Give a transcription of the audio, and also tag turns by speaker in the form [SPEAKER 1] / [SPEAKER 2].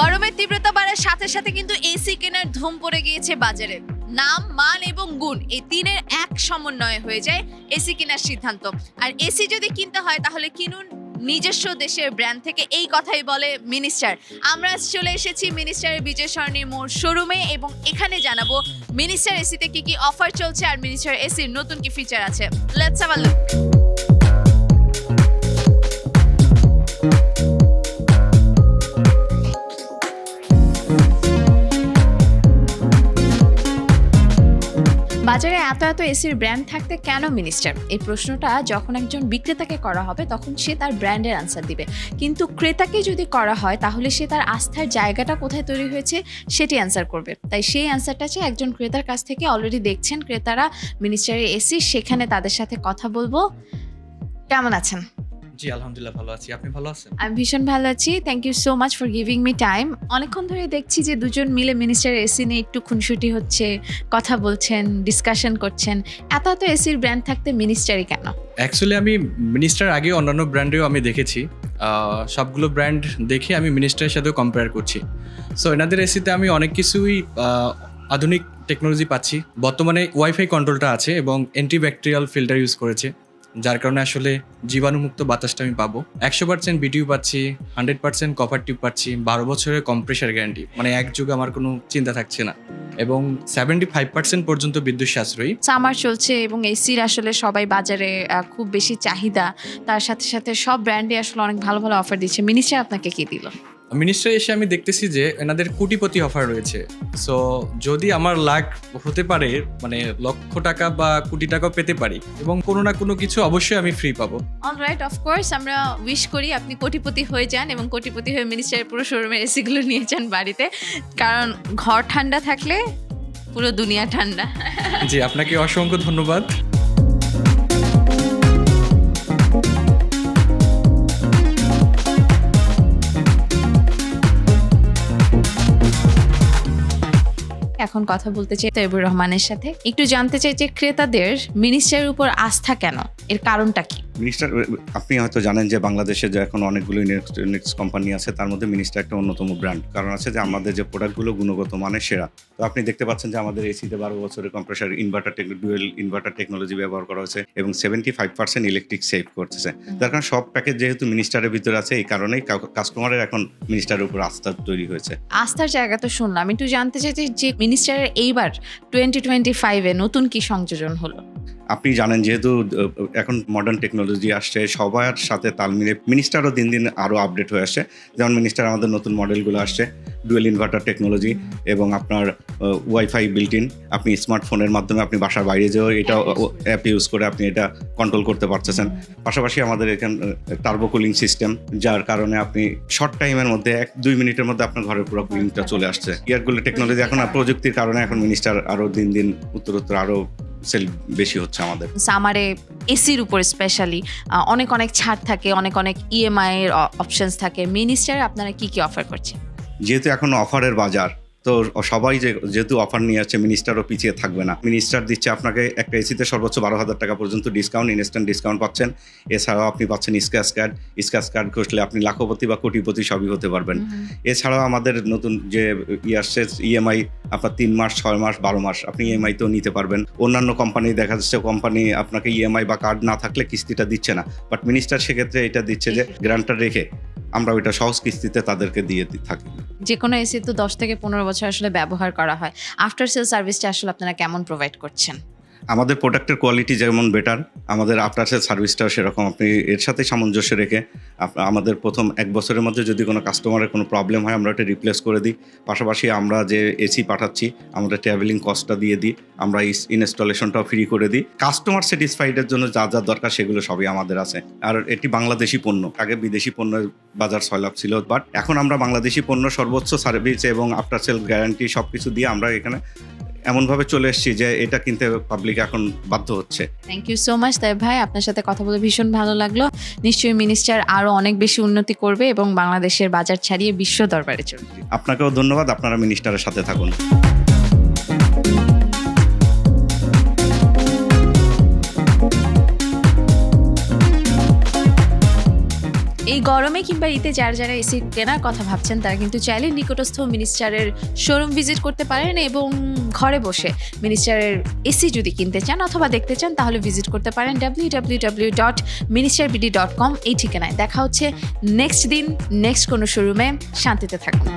[SPEAKER 1] গরমের তীব্রতা বাড়ার সাথে সাথে কিন্তু এসি কেনার ধুম পড়ে গিয়েছে বাজারে। নাম, মান এবং গুণ এই তিনের এক সমন্বয়ে হয়ে যায় এসি কেনার সিদ্ধান্ত। আর এসি যদি কিনতে হয় তাহলে কিনুন নিজস্ব দেশের ব্র্যান্ড থেকে। এই কথাই বলে মিনিস্টার। আমরা চলে এসেছি মিনিস্টারের বিজয় সরণী মোড় শোরুমে এবং এখানে জানাব মিনিস্টার এসিতে কি কি অফার চলছে আর মিনিস্টার এসির নতুন কি ফিচার আছে। লেটস আ লুক বাজারে এত এত এসির ব্র্যান্ড থাকতে কেন মিনিস্টার এই প্রশ্নটা যখন একজন বিক্রেতাকে করা হবে, তখন সে তার ব্র্যান্ডের আনসার দিবে। কিন্তু ক্রেতাকে যদি করা হয়, তাহলে সে তার আস্থার জায়গাটা কোথায় তৈরি হয়েছে, সেটি অ্যান্সার করবে। তাই সেই অ্যান্সারটা চেয়ে একজন ক্রেতার কাছ থেকে অলরেডি দেখছেন, ক্রেতারা মিনিস্টারে এসি সেখানে তাদের সাথে কথা বলব। কেমন আছেন?
[SPEAKER 2] জি আলহামদুলিল্লাহ ভালো আছি। আপনি ভালো আছেন?
[SPEAKER 1] আমি ভীষণ ভালো আছি। Thank you so much for giving me time অনেকক্ষণ ধরে দেখছি যে দুজন মিলে মিনিস্টারের এসি নিয়ে একটু খুনসুটি হচ্ছে কথা বলছেন ডিসকাশন করছেন। এত এত এসির ব্র্যান্ড থাকতে মিনিস্টারই কেন?
[SPEAKER 2] অ্যাকচুয়ালি আমি মিনিস্টার আগে অন্যান্য ব্র্যান্ডেও আমি দেখেছি। সবগুলো ব্র্যান্ড দেখে আমি মিনিস্টারের সাথেও কম্পেয়ার করছি। সো এনাদের এসিতে আমি অনেক কিছুই আধুনিক টেকনোলজি পাচ্ছি। বর্তমানে ওয়াইফাই কন্ট্রোলটা আছে এবং অ্যান্টিব্যাকটেরিয়াল ফিল্টার ইউজ করেছে। যার কারণে আসলে জীবাণুমুক্ত বাতাসটা আমি পাবো। একশো পার্সেন্ট বিটিউ পাচ্ছি, হান্ড্রেড পার্সেন্ট কপার টিউব পাচ্ছি, বারো বছরের কম্প্রেসার গ্যারান্টি মানে এক যুগ আমার কোনো চিন্তা থাকছে না। এবং সেভেন্টি ফাইভ পার্সেন্ট পর্যন্ত বিদ্যুৎ সাশ্রয়ী।
[SPEAKER 1] সামার চলছে এবং এসির আসলে সবাই বাজারে খুব বেশি চাহিদা। তার সাথে সাথে সব ব্র্যান্ডে আসলে অনেক ভালো ভালো অফার দিচ্ছে। মিনিস্টার আপনাকে কি দিল?
[SPEAKER 2] মিনিস্টার এসে আমি দেখতেছি যে এনাদের কোটিপতি অফার রয়েছে। সো যদি আমার লাখ হতে পারে মানে লক্ষ টাকা বা কোটি টাকাও পেতে পারি এবং কোনো না কোনো কিছু অবশ্যই আমি ফ্রি পাবো।
[SPEAKER 1] অল রাইট অফকোর্স আমরা উইশ করি আপনি কোটিপতি হয়ে যান এবং কোটিপতি হয়ে মিনিস্টারের পুরো শোরুমের এসিগুলো নিয়ে যান বাড়িতে। কারণ ঘর ঠান্ডা থাকলে পুরো দুনিয়া ঠান্ডা।
[SPEAKER 2] জি আপনাকে অসংখ্য ধন্যবাদ।
[SPEAKER 1] এখন কথা বলতে চাই তৈবুর রহমানের সাথে। একটু জানতে চাই যে ক্রেতাদের মিনিস্টারের উপর আস্থা কেন? এর কারণটা কি?
[SPEAKER 3] মিনিস্টার আপনি হয়তো জানেন যে বাংলাদেশে যে এখন অনেকগুলো ইলেকট্রনিক্স কোম্পানি আছে তার মধ্যে মিনিস্টার একটা অন্যতম ব্র্যান্ড কারণ আছে যে আমাদের যে প্রোডাক্টগুলো গুণগত মানের সেরা। তো আপনি দেখতে পাচ্ছেন যে আমাদের এসিতে বারো বছরের compressor inverter dual inverter technology ব্যবহার করা হয়েছে এবং seventy five percent electric save করতেছে তার কারণ সব প্যাকেজ যেহেতু মিনিস্টারের ভিতরে আছে এই কারণেই কাস্টমারের এখন মিনিস্টারের উপর আস্থা তৈরি হয়েছে।
[SPEAKER 1] আস্থার জায়গা তো শুনলাম। আমি একটু জানতে চাই যে- যে মিনিস্টারের এইবার টোয়েন্টি টোয়েন্টি ফাইভে নতুন কি সংযোজন হলো?
[SPEAKER 3] আপনি জানেন যেহেতু এখন মডার্ন টেকনোলজি আসছে সবার সাথে তাল মিলে মিনিস্টারও দিন দিন আরও আপডেট হয়ে আসছে। যেমন মিনিস্টার আমাদের নতুন মডেলগুলো আসছে ডুয়েল ইনভার্টার টেকনোলজি এবং আপনার ওয়াইফাই বিল্ট ইন আপনি স্মার্টফোনের মাধ্যমে আপনি বাসার বাইরে যেও এটা অ্যাপ ইউজ করে আপনি এটা কন্ট্রোল করতে পারতেছেন। পাশাপাশি আমাদের এখান টার্বো কুলিং সিস্টেম যার কারণে আপনি শর্ট টাইমের মধ্যে এক দুই মিনিটের মধ্যে আপনার ঘরের পুরো কুলিংটা চলে আসছে। ইয়ারগুলো টেকনোলজি এখন আর প্রযুক্তির কারণে এখন মিনিস্টার আরও দিন দিন উত্তরোত্তর আরও সেল বেশি হচ্ছে আমাদের।
[SPEAKER 1] সামারে এসির উপর স্পেশালি অনেক অনেক ছাড় থাকে অনেক অনেক ইএমআই এর অপশনস থাকে। মিনিস্টার আপনারা কি কি অফার করছেন?
[SPEAKER 3] যেহেতু এখন অফারের বাজার তো সবাই যে যেহেতু অফার নিয়ে আসছে মিনিস্টারও পিছিয়ে থাকবে না। মিনিস্টার দিচ্ছে আপনাকে একটা এসিতে সর্বোচ্চ বারো হাজার টাকা পর্যন্ত ডিসকাউন্ট ইনস্ট্যান্ট ডিসকাউন্ট পাচ্ছেন। এছাড়াও আপনি পাচ্ছেন স্ক্যাচ কার্ড স্ক্যাচ কার্ড ঘষলে আপনি লাখপতি বা কোটিপতি সবই হতে পারবেন। এছাড়াও আমাদের নতুন যে ই আসছে ইএমআই আপনার তিন মাস ছয় মাস বারো মাস আপনি ইএমআই তেও নিতে পারবেন। অন্যান্য কোম্পানি দেখা যাচ্ছে কোম্পানি আপনাকে ইএমআই বা কার্ড না থাকলে কিস্তিটা দিচ্ছে না। বাট মিনিস্টার সেক্ষেত্রে এটা দিচ্ছে যে গ্রান্টটা রেখে আমরা ওইটা সহজ কিস্তিতে তাদেরকে দিয়ে থাকি।
[SPEAKER 1] যে কোনো এসি তো দশ থেকে পনেরো বছর আসলে ব্যবহার করা হয়। আফটার সেল সার্ভিসটা আসলে আপনারা কেমন প্রোভাইড করছেন?
[SPEAKER 3] আমাদের প্রোডাক্টের কোয়ালিটি যেমন বেটার আমাদের আফটার সেল সার্ভিসটাও সেরকম। আপনি এর সাথে সামঞ্জস্য রেখে আমাদের প্রথম এক বছরের মধ্যে যদি কোনো কাস্টমারের কোনো প্রবলেম হয়, আমরা ওটা রিপ্লেস করে দিই। পাশাপাশি আমরা যে এসি পাঠাচ্ছি আমরা ট্রাভেলিং কস্টটা দিয়ে দিই, আমরা ইনস্টলেশনটাও ফ্রি করে দিই। কাস্টমার স্যাটিসফাইডের জন্য যা যা দরকার সেগুলো সবই আমাদের আছে। আর এটি বাংলাদেশি পণ্য। আগে বিদেশি পণ্যের বাজার সয়লাভ ছিল বাট এখন আমরা বাংলাদেশি পণ্য সর্বোচ্চ সার্ভিস এবং আফটার সেল গ্যারান্টি সব কিছু দিয়ে আমরা এখানে এমনভাবে চলে এসেছি যে এটা কিনতে পাবলিক এখন বাধ্য হচ্ছে।
[SPEAKER 1] থ্যাংক ইউ সো মাচ তাই ভাই। আপনার সাথে কথা বলে ভীষণ ভালো লাগল। নিশ্চয়ই মিনিস্টার আরও অনেক বেশি উন্নতি করবে এবং বাংলাদেশের বাজার ছাড়িয়ে বিশ্ব দরবারে চলবে।
[SPEAKER 3] আপনাকেও ধন্যবাদ। আপনারা মিনিস্টারের সাথে থাকুন।
[SPEAKER 1] এই গরমে কিংবা ঈদে যারা যারা এসি কেনার কথা ভাবছেন, তারা কিন্তু চাইলে নিকটস্থ মিনিস্টারের শোরুম ভিজিট করতে পারেন এবং ঘরে বসে মিনিস্টারের এসি যদি কিনতে চান অথবা দেখতে চান, তাহলে ভিজিট করতে পারেন W W W dot minister dot com এই ঠিকানায়। দেখা হচ্ছে নেক্সট দিন নেক্সট কোনো শোরুমে শান্তিতে থাকুন।